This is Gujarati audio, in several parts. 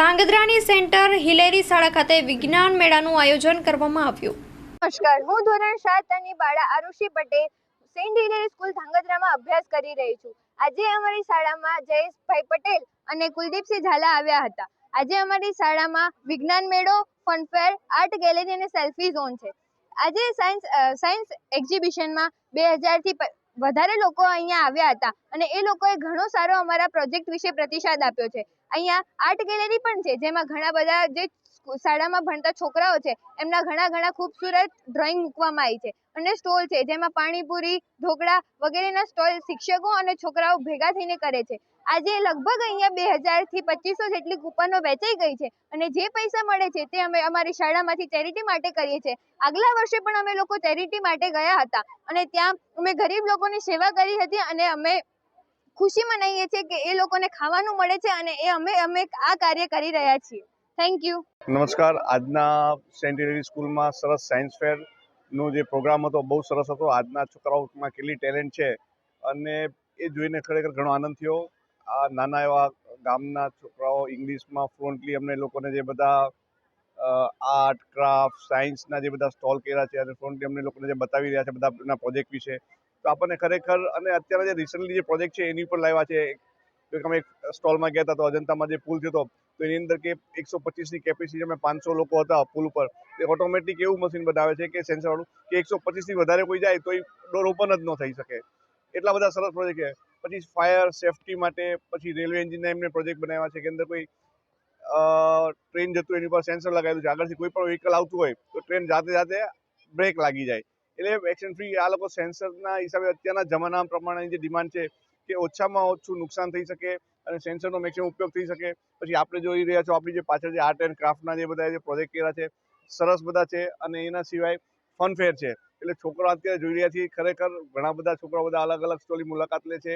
ધાંગધ્રાની સેન્ટર હિલેરી શાળા ખાતે વિજ્ઞાન મેળાનું આયોજન કરવામાં આવ્યું. નમસ્કાર, હું ધોરણ સાત અને બાળા Arushi Patel, saint Hillary school ધાંગધ્રામાં અભ્યાસ કરી રહી છું. આજે અમારી શાળામાં જયેશભાઈ પટેલ અને કુલદીપસિંહ ઝાલા આવ્યા હતા. આજે અમારી શાળામાં વિજ્ઞાન મેળો, ફનફેર, આર્ટ ગેલેરી અને સેલ્ફી ઝોન છે. આજે સાયન્સ સાયન્સ એક્ઝિબિશનમાં બે હજારથી વધારે લોકો અહીંયા આવ્યા હતા અને એ લોકોએ ઘણો સારો અમારા પ્રોજેક્ટ વિશે પ્રતિસાદ આપ્યો છે. અહીંયા આર્ટ ગેલેરી પણ છે, જેમાં ઘણા બધા જે શાળામાં ભણતા છોકરાઓ છે, એમના ઘણા ઘણા ખૂબસૂરત ડ્રોઈંગ મૂકવામાં આવી છે. અને સ્ટોલ છે, જેમાં પાણીપુરી, ઢોકળા વગેરેના સ્ટોલ શિક્ષકો અને છોકરાઓ ભેગા થઈને કરે છે. આજે લગભગ અહીંયા બે હજારથી પચીસો જેટલી કૂપનો વેચાઈ ગઈ છે અને જે પૈસા મળે છે તે અમે અમારી શાળામાંથી ચેરિટી માટે કરીએ છીએ. આગલા વર્ષે પણ અમે લોકો ચેરિટી માટે ગયા હતા અને ત્યાં અમે ગરીબ લોકોની સેવા કરી હતી અને અમે ખુશી મનાવીએ છીએ કે એ લોકોને ખાવાનું મળે છે અને એ અમે અમે આ કાર્ય કરી રહ્યા છીએ. થેન્ક યુ નમસ્કાર. આજના સેન્ટિનરી સ્કૂલમાં સરસ સાયન્સ ફેરનો જે પ્રોગ્રામ હતો બહુ સરસ હતો. આજના છોકરાઓમાં કેટલી ટેલેન્ટ છે અને એ જોઈને ખરેખર ઘણો આનંદ થયો. આ નાના એવા ગામના છોકરાઓ ઇંગ્લિશમાં ફ્લુઅન્ટલી અમને લોકોને જે બધા આર્ટ, ક્રાફ્ટ, સાયન્સના જે બધા સ્ટોલ કર્યા છે, અને ફ્લુઅન્ટલી અમને લોકોને જે બતાવી રહ્યા છે બધા પ્રોજેક્ટ વિશે, તો આપણને ખરેખર અને અત્યારે જે રિસન્ટલી જે પ્રોજેક્ટ છે એની પણ લાવ્યા છે કે અમે એક સ્ટોલમાં ગયા હતા તો અજંતામાં જે પુલ થયો તો એની અંદર કે એકસો પચીસની કેપેસિટી અમે પાંચસો લોકો હતા પુલ ઉપર, તે ઓટોમેટિક એવું મશીન બનાવે છે કે સેન્સરવાળું કે એકસો પચીસથી વધારે કોઈ જાય તો એ ડોર ઓપન જ ન થઈ શકે. એટલા બધા સરસ પ્રોજેક્ટ છે. પછી ફાયર સેફટી માટે પછી રેલવે એન્જિનના એમને પ્રોજેક્ટ બનાવ્યા છે, કે અંદર કોઈ ટ્રેન જતું એની પર સેન્સર લગાવેલું છે. આગળથી કોઈ પણ વ્હીકલ આવતું હોય તો ટ્રેન જાતે જાતે બ્રેક લાગી જાય. એટલે એક્શન ફ્રી આ લોકો સેન્સરના હિસાબે અત્યારના જમાના પ્રમાણેની જે ડિમાન્ડ છે કે ઓછામાં ઓછું નુકસાન થઈ શકે અને સેન્સરનો મેક્સિમમ ઉપયોગ થઈ શકે. પછી આપણે જોઈ રહ્યા છો આપણી જે પાછળ જે આર્ટ એન્ડ ક્રાફ્ટના જે બધા જે પ્રોજેક્ટ કર્યા છે, સરસ બધા છે અને એના સિવાય ફન ફેર છે. એટલે છોકરા અત્યારે જોઈ રહ્યા છીએ, ખરેખર ઘણા બધા છોકરાઓ બધા અલગ અલગ સ્ટોલની મુલાકાત લે છે.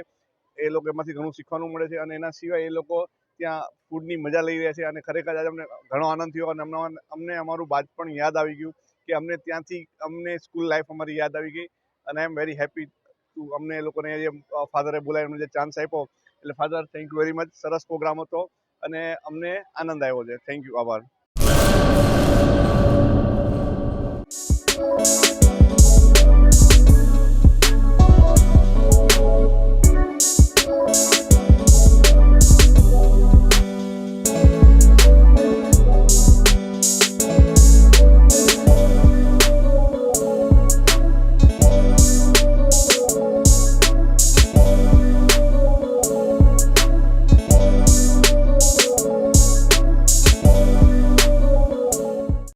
એ લોકો એમાંથી ઘણું શીખવાનું મળે છે અને એના સિવાય એ લોકો ત્યાં ફૂડની મજા લઈ રહ્યા છે અને ખરેખર આજે અમને ઘણો આનંદ થયો અને અમને અમને અમારું બાળપણ યાદ આવી ગયું કે અમને ત્યાંથી અમને સ્કૂલ લાઈફ અમારી યાદ આવી ગઈ અને I am very happy to અમને એ લોકોને જે ફાધરે બોલાવી અમને જે ચાન્સ આપ્યો. એટલે father thank you very much સરસ પ્રોગ્રામ હતો અને અમને આનંદ આવ્યો છે. થેન્ક યુ આભાર.